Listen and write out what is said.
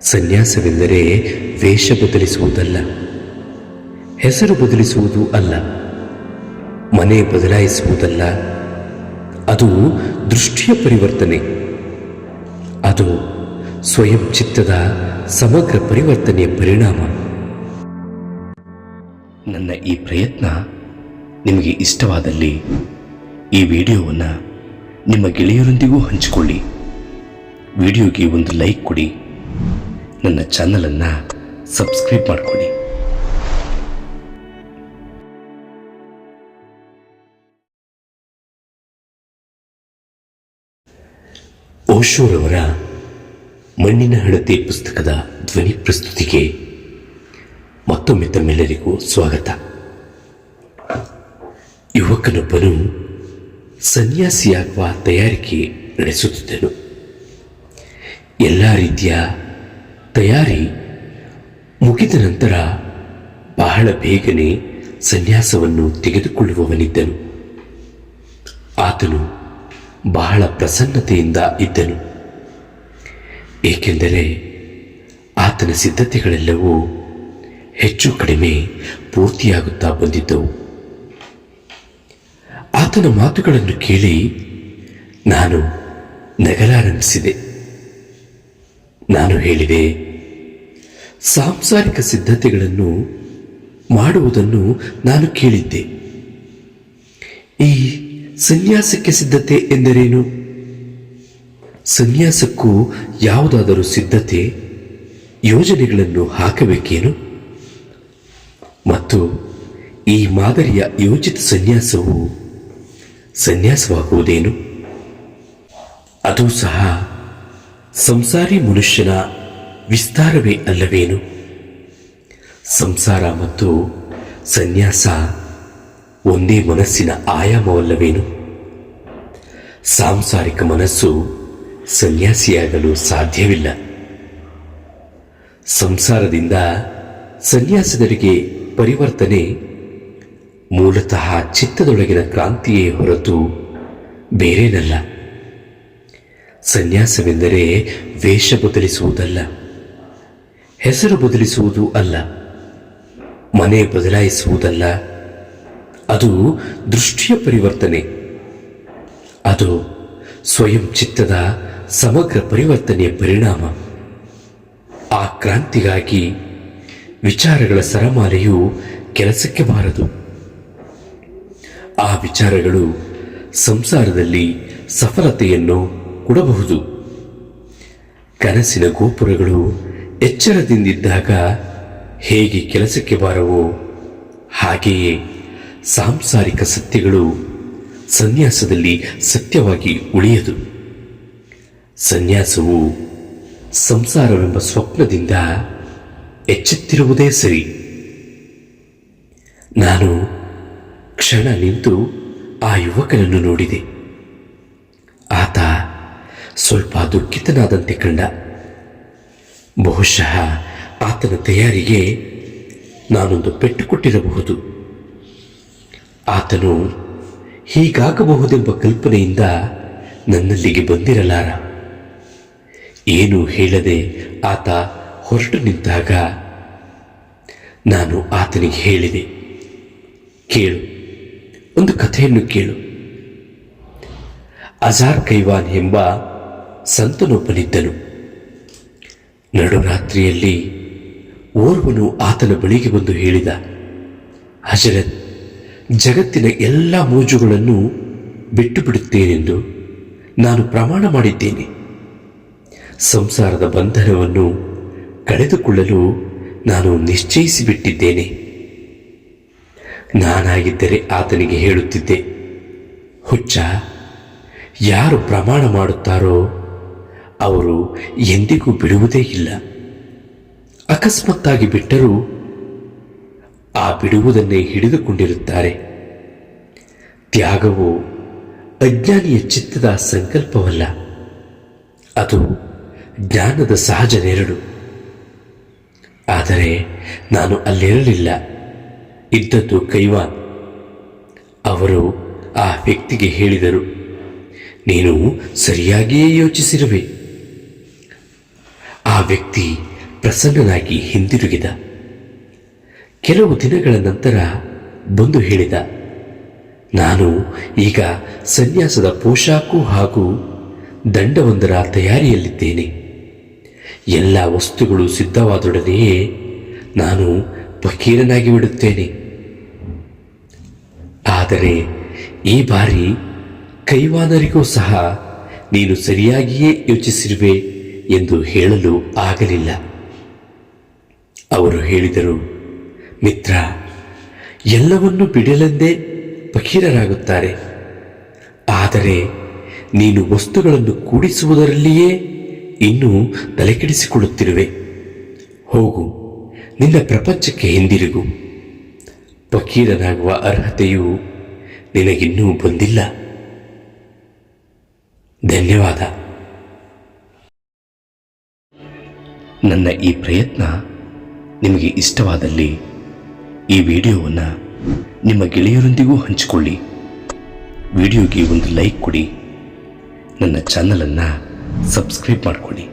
ಸನ್ಯಾಸವೆಂದರೆ ವೇಷ ಬದಲಿಸುವುದಲ್ಲ. ಹೆಸರು ಬದಲಿಸುವುದು ಅಲ್ಲ. ಮನೆ ಬದಲಾಯಿಸುವುದಲ್ಲ. ಅದು ದೃಷ್ಟಿಯ ಪರಿವರ್ತನೆ. ಅದು ಸ್ವಯಂ ಚಿತ್ತದ ಸಮಗ್ರ ಪರಿವರ್ತನೆಯ ಪರಿಣಾಮ. ನನ್ನ ಈ ಪ್ರಯತ್ನ ನಿಮಗೆ ಇಷ್ಟವಾದಲ್ಲಿ ಈ ವಿಡಿಯೋವನ್ನು ನಿಮ್ಮ ಗೆಳೆಯರೊಂದಿಗೂ ಹಂಚಿಕೊಳ್ಳಿ. ವಿಡಿಯೋಗೆ ಒಂದು ಲೈಕ್ ಕೊಡಿ. ನನ್ನ ಚಾನಲನ್ನು ಸಬ್ಸ್ಕ್ರೈಬ್ ಮಾಡ್ಕೊಳ್ಳಿ. ಓಶೋರವರ ಮಣ್ಣಿನ ಹಣತೆ ಪುಸ್ತಕದ ಧ್ವನಿ ಪ್ರಸ್ತುತಿಗೆ ಮತ್ತೊಮ್ಮೆ ತಮ್ಮೆಲ್ಲರಿಗೂ ಸ್ವಾಗತ. ಯುವಕನೊಬ್ಬನು ಸನ್ಯಾಸಿಯಾಗುವ ತಯಾರಿಕೆ ನಡೆಸುತ್ತಿದ್ದನು. ಎಲ್ಲ ರೀತಿಯ ತಯಾರಿ ಮುಗಿದ ನಂತರ ಬಹಳ ಬೇಗನೆ ಸನ್ಯಾಸವನ್ನು ತೆಗೆದುಕೊಳ್ಳುವವನಿದ್ದನು. ಆತನು ಬಹಳ ಪ್ರಸನ್ನತೆಯಿಂದ ಇದ್ದನು. ಏಕೆಂದರೆ ಆತನ ಸಿದ್ಧತೆಗಳೆಲ್ಲವೂ ಹೆಚ್ಚು ಕಡಿಮೆ ಪೂರ್ತಿಯಾಗುತ್ತಾ ಬಂದಿದ್ದವು. ಆತನ ಮಾತುಗಳನ್ನು ಕೇಳಿ ನಾನು ನಗಲಾರಂಭಿಸಿದೆ. ನಾನು ಹೇಳಿದೆ, ಸಾಂಸಾರಿಕ ಸಿದ್ಧತೆಗಳನ್ನು ಮಾಡುವುದನ್ನು ನಾನು ಕೇಳಿದ್ದೆ. ಈ ಸನ್ಯಾಸಕ್ಕೆ ಸಿದ್ಧತೆ ಎಂದರೇನು? ಸನ್ಯಾಸಕ್ಕೂ ಯಾವುದಾದರೂ ಸಿದ್ಧತೆ, ಯೋಜನೆಗಳನ್ನು ಹಾಕಬೇಕೇನು? ಮತ್ತು ಈ ಮಾದರಿಯ ಯೋಜಿತ ಸನ್ಯಾಸವು ಸನ್ಯಾಸವಾಗುವುದೇನು? ಅದು ಸಹ ಸಂಸಾರಿ ಮನುಷ್ಯನ ವಿಸ್ತಾರವೇ ಅಲ್ಲವೇನು? ಸಂಸಾರ ಮತ್ತು ಸನ್ಯಾಸ ಒಂದೇ ಮನಸ್ಸಿನ ಆಯಾಮವಲ್ಲವೇನು? ಸಾಂಸಾರಿಕ ಮನಸ್ಸು ಸನ್ಯಾಸಿಯಾಗಲು ಸಾಧ್ಯವಿಲ್ಲ. ಸಂಸಾರದಿಂದ ಸನ್ಯಾಸದರಿಗೆ ಪರಿವರ್ತನೆ ಮೂಲತಃ ಚಿತ್ತದೊಳಗಿನ ಕ್ರಾಂತಿಯೇ ಹೊರತು ಬೇರೇನಲ್ಲ. ಸನ್ಯಾಸವೆಂದರೆ ವೇಷ ಬದಲಿಸುವುದಲ್ಲ, ಹೆಸರು ಬದಲಿಸುವುದು ಅಲ್ಲ, ಮನೆ ಬದಲಾಯಿಸುವುದಲ್ಲ. ಅದು ದೃಷ್ಟಿಯ ಪರಿವರ್ತನೆ, ಅದು ಸ್ವಯಂ ಚಿತ್ತದ ಸಮಗ್ರ ಪರಿವರ್ತನೆಯ ಪರಿಣಾಮ. ಆ ಕ್ರಾಂತಿಗಾಗಿ ವಿಚಾರಗಳ ಸರಮಾಲೆಯು ಕೆಲಸಕ್ಕೆ ಬಾರದು. ಆ ವಿಚಾರಗಳು ಸಂಸಾರದಲ್ಲಿ ಸಫಲತೆಯನ್ನು ಕೊಡಬಹುದು. ಕನಸಿನ ಗೋಪುರಗಳು ಎಚ್ಚರದಿಂದಿದ್ದಾಗ ಹೇಗೆ ಕೆಲಸಕ್ಕೆ ಬಾರವೋ ಹಾಗೆಯೇ ಸಾಂಸಾರಿಕ ಸತ್ಯಗಳು ಸನ್ಯಾಸದಲ್ಲಿ ಸತ್ಯವಾಗಿ ಉಳಿಯದು. ಸನ್ಯಾಸವು ಸಂಸಾರವೆಂಬ ಸ್ವಪ್ನದಿಂದ ಎಚ್ಚೆತ್ತಿರುವುದೇ ಸರಿ. ನಾನು ಕ್ಷಣ ನಿಂತು ಆ ಯುವಕನನ್ನು ನೋಡಿದೆ. ಆತ ಸ್ವಲ್ಪ ದುಃಖಿತನಾದಂತೆ ಕಂಡ. ಬಹುಶಃ ಆತನ ತಯಾರಿಗೆ ನಾನೊಂದು ಪೆಟ್ಟು ಕೊಟ್ಟಿರಬಹುದು. ಆತನು ಹೀಗಾಗಬಹುದೆಂಬ ಕಲ್ಪನೆಯಿಂದ ನನ್ನಲ್ಲಿಗೆ ಬಂದಿರಲಾರ. ಏನೂ ಹೇಳದೆ ಆತ ಹೊರಟು ನಿಂತಾಗ ನಾನು ಆತನಿಗೆ ಹೇಳಿದೆ, ಕೇಳು, ಒಂದು ಕಥೆಯನ್ನು ಕೇಳು. ಅಜಾರ್ ಕೈವಾನ್ ಎಂಬ ಸಂತನೊಬ್ಬನಿದ್ದನು. ನಡುರಾತ್ರಿಯಲ್ಲಿ ಓರ್ವನು ಆತನ ಬಳಿಗೆ ಬಂದು ಹೇಳಿದ, ಹಜರತ್, ಜಗತ್ತಿನ ಎಲ್ಲ ಮೋಜುಗಳನ್ನು ಬಿಟ್ಟು ಬಿಡುತ್ತೇನೆಂದು ನಾನು ಪ್ರಮಾಣ ಮಾಡಿದ್ದೇನೆ. ಸಂಸಾರದ ಬಂಧನವನ್ನು ಕಳೆದುಕೊಳ್ಳಲು ನಾನು ನಿಶ್ಚಯಿಸಿಬಿಟ್ಟಿದ್ದೇನೆ. ನಾನಾಗಿದ್ದರೆ ಆತನಿಗೆ ಹೇಳುತ್ತಿದ್ದೆ, ಹುಚ್ಚ, ಯಾರು ಪ್ರಮಾಣ ಮಾಡುತ್ತಾರೋ ಅವರು ಎಂದಿಗೂ ಬಿಡುವುದೇ ಇಲ್ಲ. ಅಕಸ್ಮಾತ್ತಾಗಿ ಬಿಟ್ಟರೂ ಆ ಬಿಡುವುದನ್ನೇ ಹಿಡಿದುಕೊಂಡಿರುತ್ತಾರೆ. ತ್ಯಾಗವು ಅಜ್ಞಾನಿಯ ಚಿತ್ತದ ಸಂಕಲ್ಪವಲ್ಲ. ಅದು ಜ್ಞಾನದ ಸಹಜ ನೆರಳು ಆದರೆ ನಾನು ಅಲ್ಲಿರಲಿಲ್ಲ. ಇದ್ದದ್ದು ಕೈವಾನ್. ಅವರು ಆ ವ್ಯಕ್ತಿಗೆ ಹೇಳಿದರು, ನೀನು ಸರಿಯಾಗಿಯೇ ಯೋಚಿಸಿರುವೆ. ವ್ಯಕ್ತಿ ಪ್ರಸನ್ನನಾಗಿ ಹಿಂದಿರುಗಿದ. ಕೆಲವು ದಿನಗಳ ನಂತರ ಬಂದು ಹೇಳಿದ, ನಾನು ಈಗ ಸನ್ಯಾಸದ ಪೋಷಾಕು ಹಾಗೂ ದಂಡವೊಂದರ ತಯಾರಿಯಲ್ಲಿದ್ದೇನೆ. ಎಲ್ಲ ವಸ್ತುಗಳು ಸಿದ್ಧವಾದೊಡನೆಯೇ ನಾನು ಫಕೀರನಾಗಿ ಬಿಡುತ್ತೇನೆ. ಆದರೆ ಈ ಬಾರಿ ಕೈವಾನರಿಗೂ ಸಹ ನೀನು ಸರಿಯಾಗಿಯೇ ಯೋಚಿಸಿರುವೆ. ಎಂದು ಹೇಳಲು ಆಗಲಿಲ್ಲ. ಅವರು ಹೇಳಿದರು, ಮಿತ್ರ, ಎಲ್ಲವನ್ನು ಬಿಡಲೆಂದೇ ಫಕೀರರಾಗುತ್ತಾರೆ ಆದರೆ ನೀನು ವಸ್ತುಗಳನ್ನು ಕೂಡಿಸುವುದರಲ್ಲಿಯೇ ಇನ್ನೂ ತಲೆಕೆಡಿಸಿಕೊಳ್ಳುತ್ತಿರುವೆ. ಹೋಗು, ನಿನ್ನ ಪ್ರಪಂಚಕ್ಕೆ ಹಿಂದಿರುಗು. ಫಕೀರನಾಗುವ ಅರ್ಹತೆಯು ನಿನಗಿನ್ನೂ ಬಂದಿಲ್ಲ. ಧನ್ಯವಾದ. ನನ್ನ ಈ ಪ್ರಯತ್ನ ನಿಮಗೆ ಇಷ್ಟವಾದಲ್ಲಿ ಈ ವಿಡಿಯೋವನ್ನು ನಿಮ್ಮ ಗೆಳೆಯರೊಂದಿಗೂ ಹಂಚಿಕೊಳ್ಳಿ. ವಿಡಿಯೋಗೆ ಒಂದು ಲೈಕ್ ಕೊಡಿ. ನನ್ನ ಚಾನಲನ್ನು ಸಬ್ಸ್ಕ್ರೈಬ್ ಮಾಡಿಕೊಳ್ಳಿ.